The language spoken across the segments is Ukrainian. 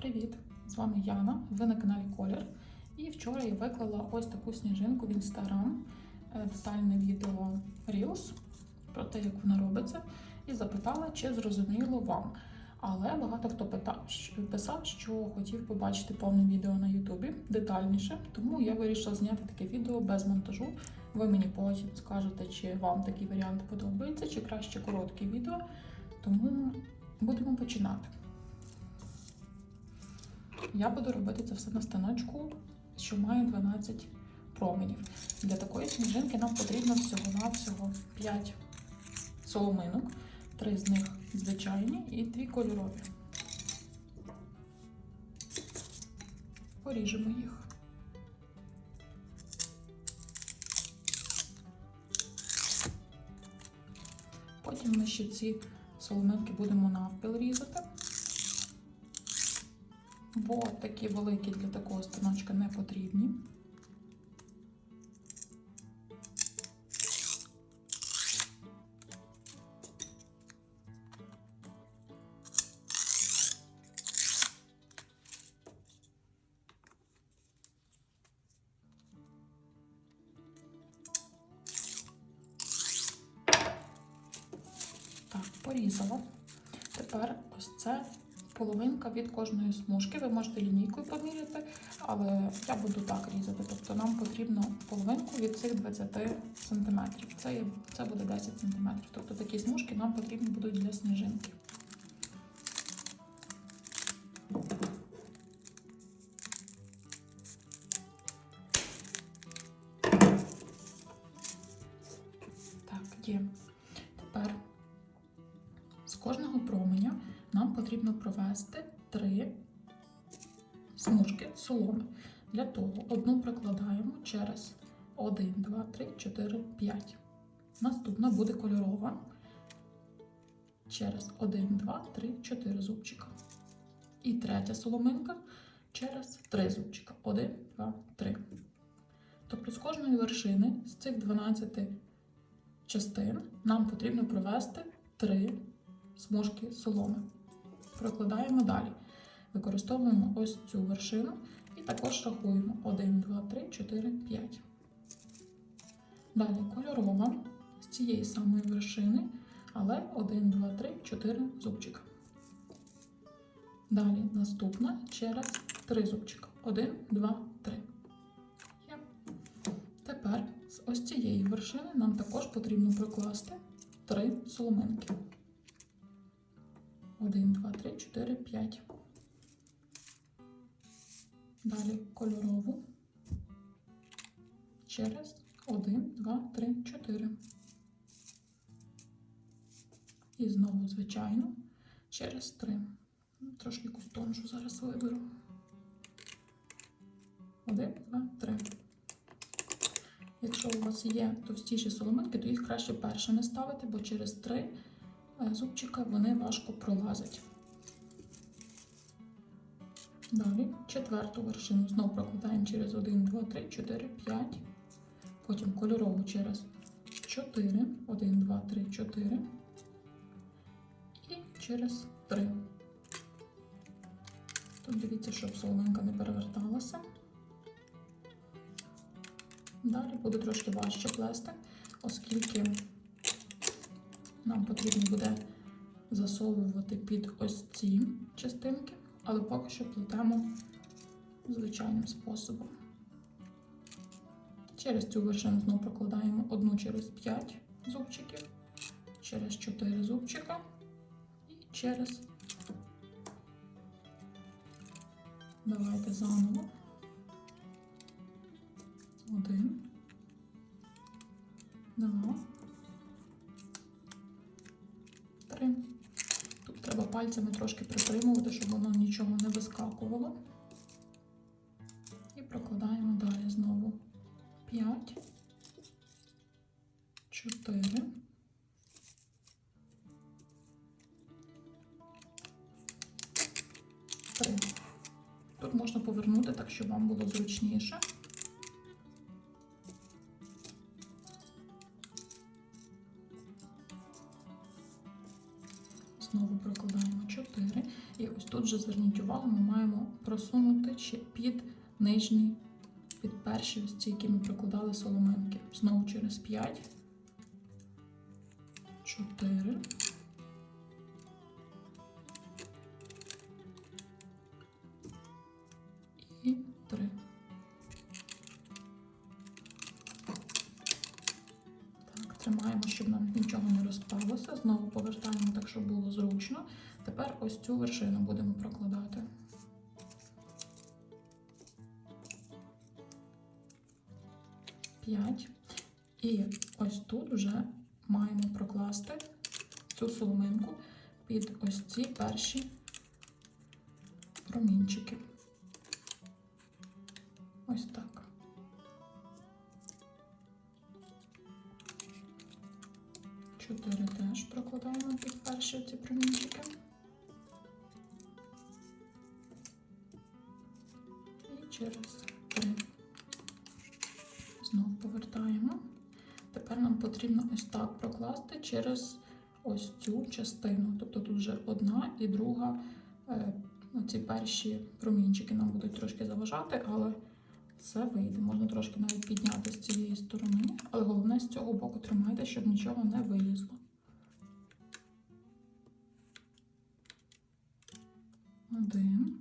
Привіт! З вами Яна. Ви на каналі Колір. І вчора я виклала ось таку сніжинку в інстаграм, е, детальне відео Reels про те, як вона робиться, і запитала, чи зрозуміло вам. Але багато хто питав, писав, що хотів побачити повне відео на Ютубі детальніше, тому я вирішила зняти таке відео без монтажу. Ви мені потім скажете, чи вам такий варіант подобається, чи краще коротке відео. Тому будемо починати. Я буду робити це все на станочку, що має 12 променів. Для такої сніжинки нам потрібно всього-навсього 5 соломинок, 3 з них звичайні і 2 кольорові. Поріжемо їх. Потім ми ще ці соломинки будемо навпіл різати бо такі великі для такого станочка не потрібні. Половинка від кожної смужки. Ви можете лінійкою поміряти, але я буду так різати. Тобто нам потрібно половинку від цих 20 см. Це, це буде 10 см. Тобто такі смужки нам потрібні будуть для сніжинки. З кожного променя нам потрібно провести три смужки соломи. Для того одну прикладаємо через 1, 2, 3, 4, 5. Наступна буде кольорова через 1, 2, 3, 4 зубчика. І третя соломинка через 3 зубчика. 1, 2, 3. Тобто з кожної вершини з цих 12 частин нам потрібно провести 3 смужки соломи. Прокладаємо далі. Використовуємо ось цю вершину і також рахуємо 1, 2, 3, 4, 5. Далі кольорова з цієї самої вершини, але 1, 2, 3, 4 зубчика. Далі наступна через 3 зубчика. 1, 2, 3. Є. Тепер з ось цієї вершини нам також потрібно прокласти 3 соломинки. 1, 2, 3, 4, 5. Далі кольорову. Через 1, 2, 3, 4. І знову звичайно через 3. Трошки кустонжу зараз виберу. 1, 2, 3. Якщо у вас є товстіші соломинки, то їх краще першими ставити, бо через 3 зубчика вони важко пролазять. Далі четверту вершину знову прокладаємо через 1, 2, 3, 4, 5. Потім кольорову через 4, 1, 2, 3, 4. І через 3. Тут дивіться, щоб соломинка не переверталася. Далі буде трошки важче плести, оскільки нам потрібно буде засовувати під ось ці частинки, але поки що плетемо звичайним способом. Через цю вершину знову прокладаємо одну через 5 зубчиків, через 4 зубчика і через. Давайте заново. Пальцями трошки притримувати, щоб воно нічого не вискакувало. І прокладаємо далі знову 5, 4, 3. Тут можна повернути так, щоб вам було зручніше. Тут же зверніть увагу, ми маємо просунути ще під нижні, під перші ось які ми прикладали соломинки. Знову через 5, 4, і 3. Тримаємо, щоб нам нічого не розпалося. Знову повертаємо так, щоб було зручно. Тепер ось цю вершину будемо прокладати. П'ять. І ось тут вже маємо прокласти цю соломинку під ось ці перші промінчики. Ось так. Чотири теж прокладаємо під перші ці промінчики. І через три. Знову повертаємо. Тепер нам потрібно ось так прокласти через ось цю частину. Тобто тут вже одна і друга. е, Ці перші промінчики нам будуть трошки заважати, але все вийде. Можна трошки навіть підняти з цієї сторони, але головне з цього боку тримайте, щоб нічого не вилізло. Один.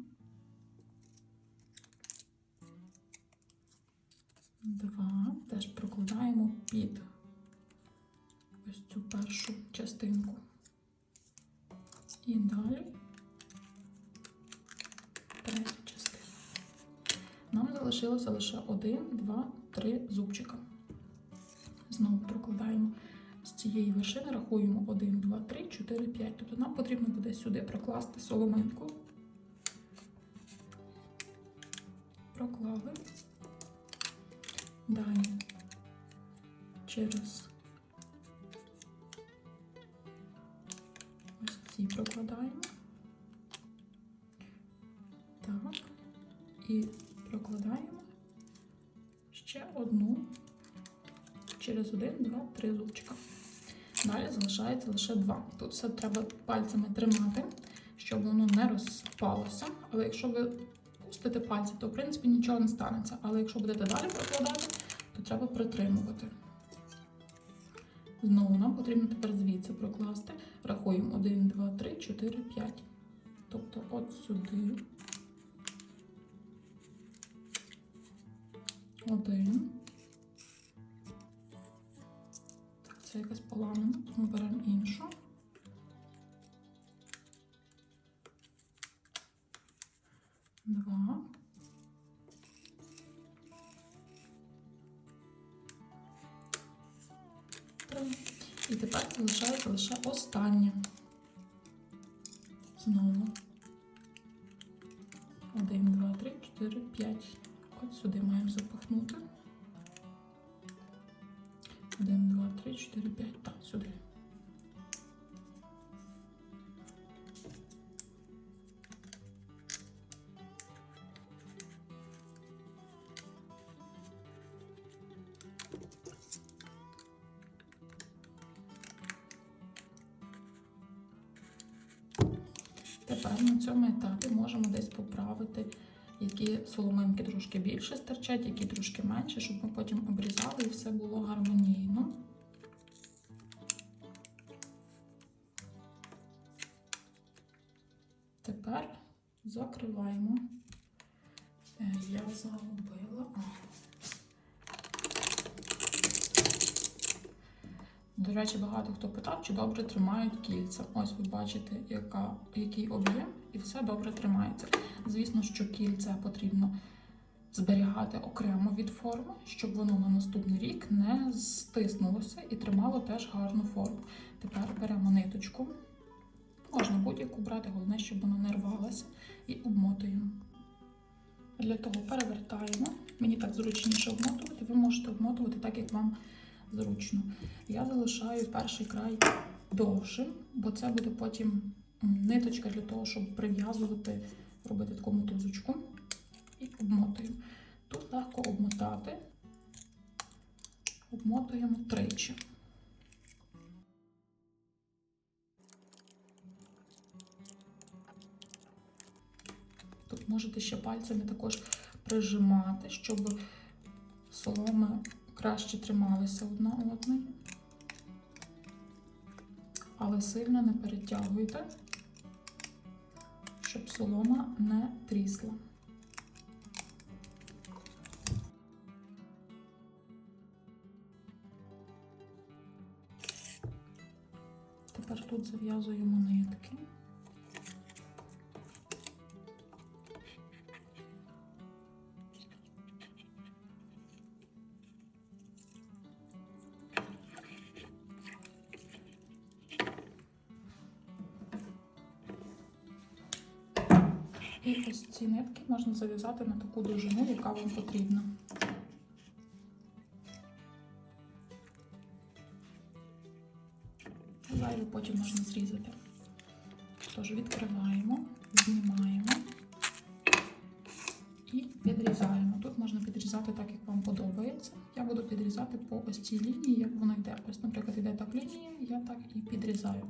Два. Теж прокладаємо під ось цю першу частинку. І далі залишилося лише один, два, три зубчика. Знову прокладаємо з цієї вершини, рахуємо 1, 2, 3, 4, 5. Тобто нам потрібно буде сюди прокласти соломинку. Проклали. Далі через ось ці прокладаємо. Так. І прокладаємо ще одну через один, два, три зубчика. Далі залишається лише два. Тут все треба пальцями тримати, щоб воно не розпалося. Але якщо ви пустите пальці, то в принципі нічого не станеться. Але якщо будете далі прокладати, то треба притримувати. Знову нам потрібно тепер звідси прокласти. Рахуємо 1, 2, 3, 4, 5. Тобто от сюди. Один. Це якась поламана. Ми беремо іншу. Два. І тепер залишається лише останнє. Знову. Один, два, три, чотири, п'ять. От сюди маємо запихнути. Один, два, три, чотири, п'ять. Так, сюди. Тепер на цьому етапі можемо десь поправити, які соломинки трошки більше стирчать, які трошки менше, щоб ми потім обрізали і все було гармонійно. Тепер закриваємо. Е, Я загубила. Речі, багато хто питав, чи добре тримають кільця. Ось ви бачите, яка, який об'єм, і все добре тримається. Звісно, що кільця потрібно зберігати окремо від форми, щоб воно на наступний рік не стиснулося і тримало теж гарну форму. Тепер беремо ниточку. Можна будь-яку брати, головне, щоб вона не рвалася, і обмотуємо. Для того перевертаємо. Мені так зручніше обмотувати. Ви можете обмотувати так, як вам зручно. Я залишаю перший край довшим, бо це буде потім ниточка для того, щоб прив'язувати, робити таку мотузочку. І обмотуємо. Тут легко обмотати. Обмотуємо тричі. Тут Можете ще пальцями також прижимати, щоб соломи краще трималися одна одної. Але сильно не перетягуйте, щоб солома не трісла. Тепер тут зав'язуємо нитки. І ось ці нитки можна зав'язати на таку довжину, яка вам потрібна. Зайву потім можна зрізати. Тож відкриваємо, знімаємо і підрізаємо. Тут можна підрізати так, як вам подобається. Я буду підрізати по ось цій лінії, як вона йде. Ось, наприклад, йде так лінія, я так і підрізаю.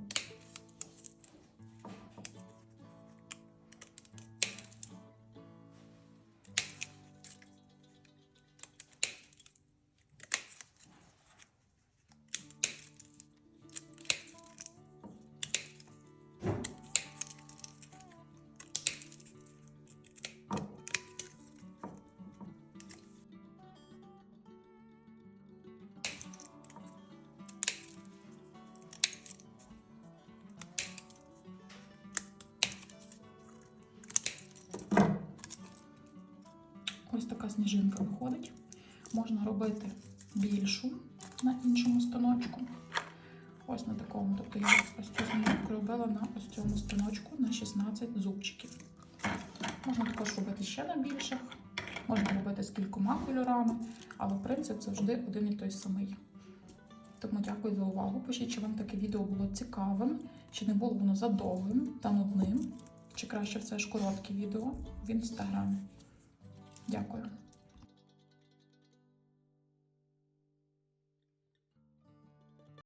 Сніжинка виходить. Можна робити більшу на іншому станочку. Ось на такому. Тобто я ось цю сніжинку робила на ось цьому станочку на 16 зубчиків. Можна також робити ще на більших, можна робити з кількома кольорами, але принцип завжди один і той самий. Тому дякую за увагу. Пишіть, чи вам таке відео було цікавим, чи не було воно задовгим та нудним, чи краще все ж коротке відео в інстаграмі. Дякую.